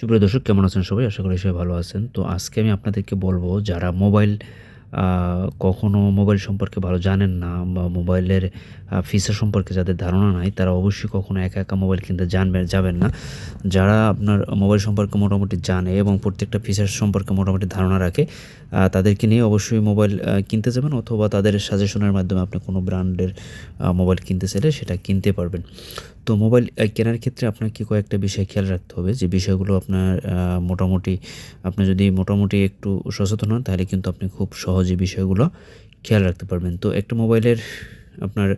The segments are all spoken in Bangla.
সুপ্রিয় দর্শক, কেমন আছেন সবাই? আশা করি সবাই ভালো আছেন। তো আজকে আমি আপনাদেরকে বলব, যারা মোবাইল আহ, কখনো মোবাইল সম্পর্কে ভালো জানেন না বা মোবাইলের ফিচার সম্পর্কে যাদের ধারণা নাই তারা অবশ্যই কখনো একা একা মোবাইল কিনতে জানবেন যাবেন না। যারা আপনার মোবাইল সম্পর্কে মোটামুটি জানে এবং প্রত্যেকটা ফিচার সম্পর্কে মোটামুটি ধারণা রাখে তাদেরকে নিয়ে অবশ্যই মোবাইল কিনতে যাবেন অথবা তাদের সাজেশনের মাধ্যমে আপনি কোনো ব্র্যান্ডের মোবাইল কিনতে চাইলে সেটা কিনতে পারবেন। তো মোবাইল কেনার ক্ষেত্রে আপনাকে কয়েকটা বিষয় খেয়াল রাখতে হবে। যে বিষয়গুলো আপনার মোটামুটি আপনি যদি মোটামুটি একটু সচেতন হন তাহলে কিন্তু আপনি খুব সহজে বিষয়গুলো খেয়াল রাখতে পারবেন। তো একটা মোবাইলের আপনার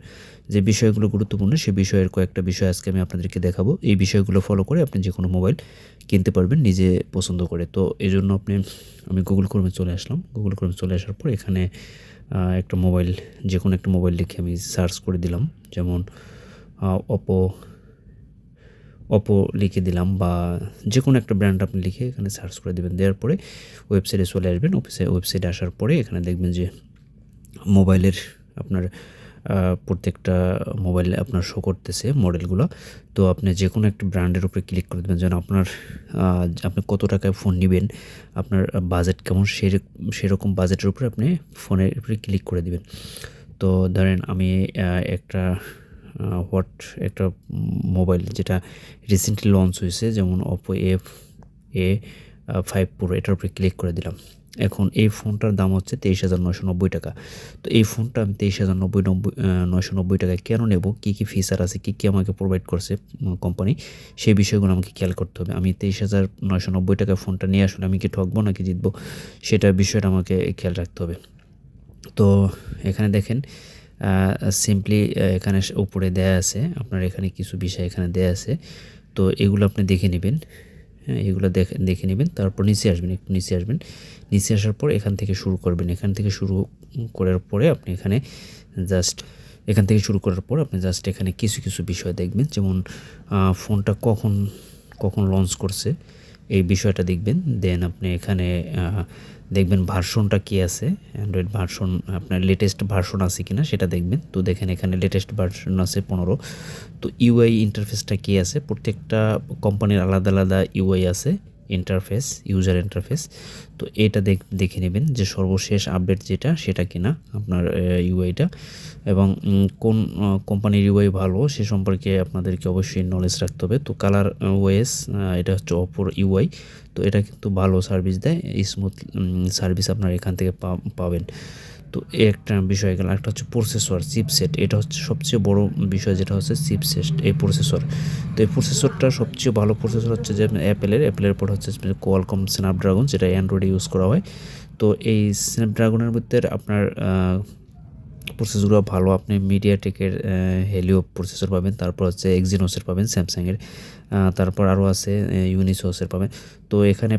যে বিষয়গুলো গুরুত্বপূর্ণ, সে বিষয়ের কয়েকটা বিষয় আজকে আমি আপনাদেরকে দেখাবো। এই বিষয়গুলো ফলো করে আপনি যে কোনো মোবাইল কিনতে পারবেন, নিজে পছন্দ করে। তো এই জন্য আপনি, আমি গুগল ক্রোমে চলে আসলাম। গুগল ক্রোমে চলে আসার পর এখানে একটা মোবাইল যে কোনো একটা মোবাইল লিখে আমি সার্চ করে দিলাম। যেমন ওপো ওপো লিখে দিলাম বা যে কোনো একটা ব্র্যান্ড আপনি লিখে এখানে সার্চ করে দেবেন। দেওয়ার পরে ওয়েবসাইটে চলে আসবেন। ওয়েবসাইট ওয়েবসাইটে আসার পরে এখানে দেখবেন যে মোবাইলের আপনার প্রত্যেকটা মোবাইলে আপনার শো করতেছে মডেলগুলো তো আপনি যে কোনো একটা ব্র্যান্ডের উপরে ক্লিক করে দেবেন যেন আপনার আপনি কত টাকায় ফোন নেবেন, আপনার বাজেট কেমন সেরক- সেরকম বাজেটের উপরে আপনি ফোনের উপরে ক্লিক করে দিবেন। তো ধরেন আমি একটা হোয়াট একটা মোবাইল যেটা রিসেন্টলি লঞ্চ হয়েছে, যেমন Oppo F A five pro এটার উপরে ক্লিক করে দিলাম। এখন এই ফোনটার দাম হচ্ছে তেইশ হাজার নয়শো নব্বই টাকা। তো এই ফোনটা আমি তেইশ হাজার নব্বই নব্বই নয়শো নব্বই টাকায় কেন নেব? কী কী ফিচার আছে? কী কী আমাকে প্রোভাইড করছে কোম্পানি সেই বিষয়গুলো আমাকে খেয়াল করতে হবে। আমি তেইশ হাজার নয়শো নব্বই টাকায় ফোনটা নিয়ে আসলে আমি কি ঠকবো নাকি জিতবো? সেটা বিষয়টা আমাকে খেয়াল রাখতে হবে। তো এখানে দেখেন সিম্পলি এখানে উপরে দেয়া আছে। আপনার এখানে কিছু বিষয় এখানে দেয়া আছে। তো এগুলো আপনি দেখে নেবেন। হ্যাঁ এগুলো দেখে দেখে নেবেন। তারপর নিচে আসবেন, একটু নিচে আসবেন। নিচে আসার পর এখান থেকে শুরু করবেন। এখান থেকে শুরু করার পরে আপনি এখানে জাস্ট এখান থেকে শুরু করার পর আপনি জাস্ট এখানে কিছু কিছু বিষয় দেখবেন। যেমন ফোনটা কখন কখন লঞ্চ করছে। এই বিষয়টা দেখবেন। দেন আপনি এখানে দেখবেন ভার্সনটা কি আছে? অ্যান্ড্রয়েড ভার্সন আপনার লেটেস্ট ভার্সন আছে কিনা সেটা দেখবেন। তো দেখেন এখানে লেটেস্ট ভার্সন আছে পনেরো। তো ইউআই ইন্টারফেসটা কি আছে? প্রত্যেকটা কোম্পানির আলাদা আলাদা ইউআই আছে। ইন্টারফেস ইউজার ইন্টারফেস তো এটা দেখ নেবেন যে সর্বশেষ আপডেট যেটা, সেটা কিনা আপনার ইউআইটা এবং কোন কোম্পানির ইউআই ভালো, সে সম্পর্কে আপনাদেরকে অবশ্যই নলেজ রাখতে হবে। তো কালার ওয়েস এটা হচ্ছে অপর ইউআই তো এটা কিন্তু ভালো সার্ভিস দেয় স্মুথ সার্ভিস আপনার এখান থেকে পাবেন। তো এই একটা বিষয় গেল, একটা হচ্ছে প্রসেসর চিপসেট এটা হচ্ছে সবচেয়ে বড় বিষয় যেটা হচ্ছে চিপসেট এই প্রসেসর তো এই প্রসেসরটা সবচেয়ে ভালো প্রসেসর হচ্ছে যে অ্যাপেলের অ্যাপেলের পর হচ্ছে কোয়ালকম স্ন্যাপড্রাগন যেটা অ্যান্ড্রয়েডে ইউজ করা হয়। তো এই স্ন্যাপড্রাগনের মধ্যে আপনার প্রসেসরগুলো ভালো, আপনি মিডিয়াটেকের হেলিও প্রসেসর পাবেন, তারপর হচ্ছে এক্সিনোসের পাবেন স্যামসাংয়ের তারপর আরও আছে ইউনিসোসের পাবেন। তো এখানে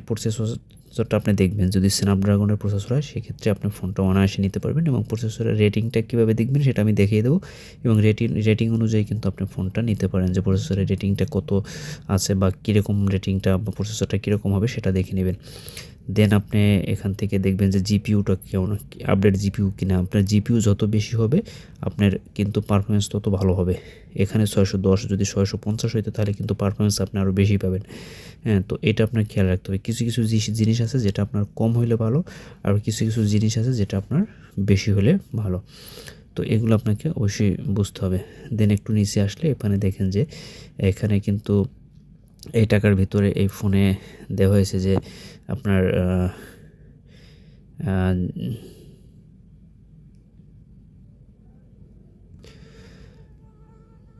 প্রসেসরটা আপনি দেখবেন। যদি স্ন্যাপড্রাগনের প্রসেসর হয়, সেক্ষেত্রে আপনি ফোনটা অনায়াসে নিতে পারবেন এবং প্রসেসরের রেটিংটা কীভাবে দেখবেন সেটা আমি দেখিয়ে দেবো। এবং রেটিং রেটিং অনুযায়ী কিন্তু আপনি ফোনটা নিতে পারেন যে প্রসেসরের রেটিংটা কত আছে বা কীরকম রেটিংটা বা প্রসেসরটা কীরকম হবে সেটা দেখে নেবেন। দেন আপনি এখান থেকে দেখবেন যে জিপিউটা কেমন আপডেট জিপিউ কিনা। আপনার জিপিউ যত বেশি হবে, আপনার কিন্তু পারফরমেন্স তত ভালো হবে। এখানে ছয়শো দশ, যদি ছয়শো পঞ্চাশ হইতে, তাহলে কিন্তু পারফরমেন্স আপনি আরও বেশি পাবেন। হ্যাঁ তো এটা আপনার খেয়াল রাখতে হবে। কিছু কিছু জিনিস- আছে যেটা আপনার কম হইলে ভালো, আর কিছু কিছু জিনিস আছে যেটা আপনার বেশি হলে ভালো। তো এগুলো আপনাকে অবশ্যই বুঝতে হবে। দেন একটু নিচে আসলে এখানে দেখেন যে, এখানে কিন্তু এই টাকার ভিতরে এই ফোনে দেওয়া হয়েছে যে আপনার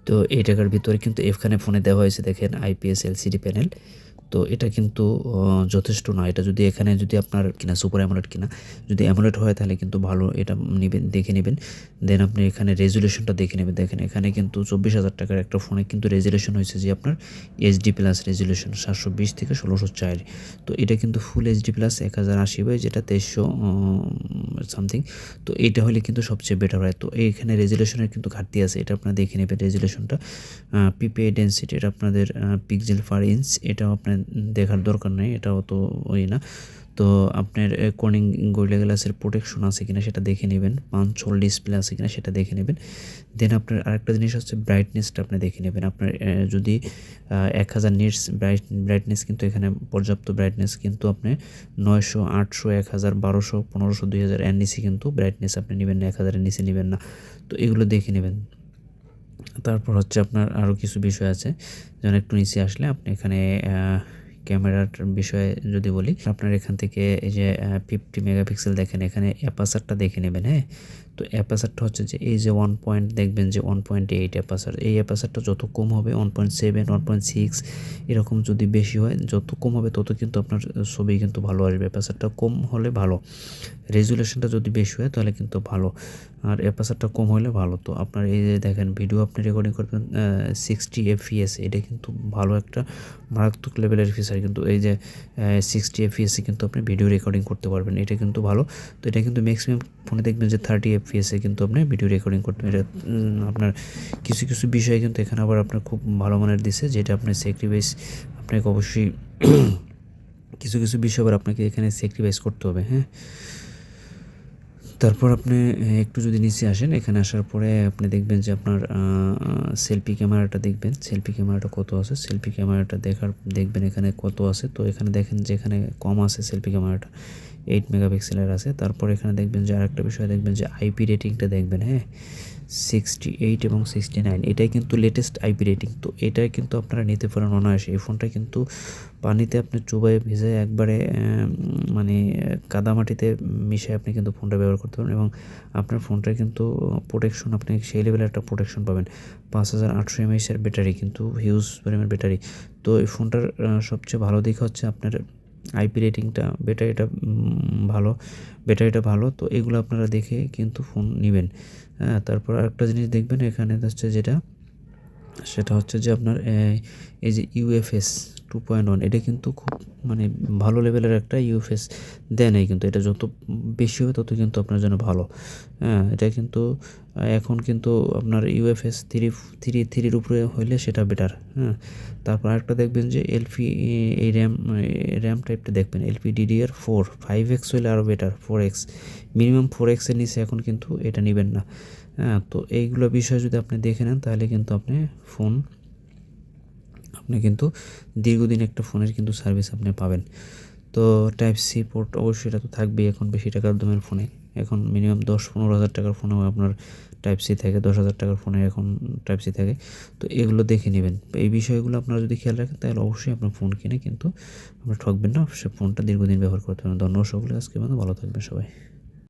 তো এই টাকার ভিতরে কিন্তু এখানে ফোনে দেওয়া হয়েছে দেখেন আইপিএস এলসিডি প্যানেল। তো এটা কিন্তু যথেষ্ট নয়। এটা যদি এখানে যদি আপনার কিনা সুপার অ্যামোলেড কিনা, যদি অ্যামোলেড হয় তাহলে কিন্তু ভালো এটা নেবেন, দেখে নেবেন। দেন আপনি এখানে রেজুলেশনটা দেখে নেবেন। দেখেন, এখানে কিন্তু চব্বিশ হাজার টাকার একটা ফোনে কিন্তু রেজুলেশন হয়েছে যে আপনার এইচডি প্লাস রেজুলেশন সাতশো বিশ থেকে ষোলোশো চার। তো এটা কিন্তু ফুল এইচডি প্লাস এক হাজার আশি বাই যেটা তেইশশো সামথিং তো এটা হলে কিন্তু সবচেয়ে বেটার হয়। তো এইখানে রেজুলেশনের কিন্তু ঘাটতি আছে। এটা আপনারা দেখে নেবেন রেজুলেশনটা পিপিআই ডেন্সিটি এটা আপনাদের পিক্সেল পার ইঞ্চ এটাও আপনার দেখার দরকার নেই, এটাও তো ওই না। তো আপনার কর্নিং গরিলা গ্লাসের প্রোটেকশন আছে কিনা সেটা দেখে নেবেন পাঁচ ডিসপ্লে আছে কিনা সেটা দেখে নেবেন। দেন আপনার আরেকটা জিনিস হচ্ছে ব্রাইটনেসটা আপনি দেখে নেবেন। আপনার যদি এক হাজার নিটস ব্রাইট ব্রাইটনেস কিন্তু এখানে পর্যাপ্ত ব্রাইটনেস কিন্তু আপনি নয়শো, আটশো, এক হাজার, বারোশো, পনেরোশো, দুই হাজার, এর নিচে কিন্তু ব্রাইটনেস আপনি নেবেন না, এক হাজারের নিচে নেবেন না। তো এগুলো দেখে নেবেন। তারপর হচ্ছে আপনার আরও কিছু বিষয় আছে। যেমন একটু নিচে আসলে আপনি এখানে ক্যামেরার বিষয়ে যদি বলি, আপনার এখান থেকে এই যে ফিফটি মেগাপিক্সেল দেখেন, এখানে অ্যাপাসারটা দেখে নেবেন হ্যাঁ? তো অ্যাপাসারটা হচ্ছে যে এই যে ওয়ান পয়েন্ট দেখবেন যে ওয়ান পয়েন্ট এইট অ্যাপাসার এই অ্যাপাসারটা যত কম হবে one point seven one point six এরকম যদি বেশি হয়, যত কম হবে তত কিন্তু আপনার ছবি কিন্তু ভালো আসবে অ্যাপাসারটা কম হলে ভালো। রেজুলেশনটা যদি বেশি হয় তাহলে কিন্তু ভালো, আর অ্যাপাসারটা কম হলে ভালো। তো আপনার এই যে দেখেন ভিডিও আপনি রেকর্ডিং করবেন সিক্সটি এফপিএস এটা কিন্তু ভালো একটা মারাত্মক লেভেলের ফিচার কিন্তু এই যে সিক্সটি এফপিএসে কিন্তু আপনি ভিডিও রেকর্ডিং করতে পারবেন, এটা কিন্তু ভালো। তো এটা কিন্তু ম্যাক্সিমাম ফোনে দেখবেন যে থার্টি এফপিএসে কিন্তু আপনি ভিডিও রেকর্ডিং করতে এটা আপনার কিছু কিছু বিষয় কিন্তু এখানে আবার আপনার খুব ভালো মানের দিছে, যেটা আপনার স্যাক্রিফাইস আপনাকে অবশ্যই কিছু কিছু বিষয় আবার আপনাকে এখানে স্যাক্রিফাইস করতে হবে হ্যাঁ? তারপর আপনি একটু যদি নিচে আসেন, এখানে আসার পরে আপনি দেখবেন যে আপনার সেলফি ক্যামেরাটা দেখবেন সেলফি ক্যামেরাটা কত আছে সেলফি ক্যামেরাটা দেখার, দেখবেন এখানে কত আছে, তো এখানে দেখেন যে এখানে কম আছে সেলফি ক্যামেরাটা এইট মেগাপিক্সেলের আছে। তারপর এখানে দেখবেন যে আরেকটা বিষয়, দেখবেন যে আইপি রেটিংটা দেখবেন হ্যাঁ? সিক্সটি এইট এবং সিক্সটি নাইন এটাই কিন্তু লেটেস্ট আইপি রেটিং তো এটাই কিন্তু আপনারা নিতে পারেন অনায়াসে। এই ফোনটা কিন্তু পানিতে আপনি চুবাই ভেজে একবারে মানে কাদামাটিতে মিশিয়ে আপনি কিন্তু ফোনটা ব্যবহার করতে পারেন এবং আপনার ফোনটার কিন্তু প্রোটেকশন আপনি সেই লেভেলের একটা প্রোটেকশন পাবেন। পাঁচ হাজার আটশো এমএইচের ব্যাটারি কিন্তু হিউজ পরিমাণ ব্যাটারি তো এই ফোনটার সবচেয়ে ভালো দিক হচ্ছে আপনার আইপি রেটিংটা ব্যাটারিটা ভালো ব্যাটারিটা ভালো, তো এগুলো আপনারা দেখে কিন্তু ফোন নেবেন। হ্যাঁ তারপর আরেকটা জিনিস দেখবেন এখানে হচ্ছে যেটা, সেটা হচ্ছে যে আপনার এই যে ইউএফএস টু পয়েন্ট ওয়ান, এটা কিন্তু খুব মানে ভালো লেভেলের একটা ইউএফএস দেয় নাই কিন্তু। এটা যত বেশি হবে তত কিন্তু আপনার জন্য ভালো। হ্যাঁ এটা কিন্তু এখন কিন্তু আপনার ইউএফএস থ্রি থ্রি থ্রির উপরে হইলে সেটা বেটার হ্যাঁ তারপর আরেকটা দেখবেন যে এলপি এই র্যাম র্যাম টাইপটা দেখবেন LP DDR four five X হইলে আরও better four X minimum four এক্সের নিচে এখন কিন্তু এটা নেবেন না। হ্যাঁ তো এইগুলো বিষয় যদি আপনি দেখে নেন তাহলে কিন্তু আপনি ফোন আপনি কিন্তু দীর্ঘদিন একটা ফোনের কিন্তু সার্ভিস আপনি পাবেন। তো টাইপ সি পোর্ট অবশ্যই এটা তো থাকবেই, এখন বেশি টাকার দামের ফোনে। এখন মিনিমাম দশ পনেরো হাজার টাকার ফোনেও আপনার টাইপ সি থাকে, দশ হাজার টাকার ফোনে এখন টাইপ সি থাকে। তো এগুলো দেখে নেবেন। এই বিষয়গুলো আপনারা যদি খেয়াল রাখেন, তাহলে অবশ্যই আপনার ফোন কিনে কিন্তু আপনার ঠকবেন না। সে ফোনটা দীর্ঘদিন ব্যবহার করতে পারেন ধন্যবাদ সকলে আজকে ভালো থাকবেন সবাই।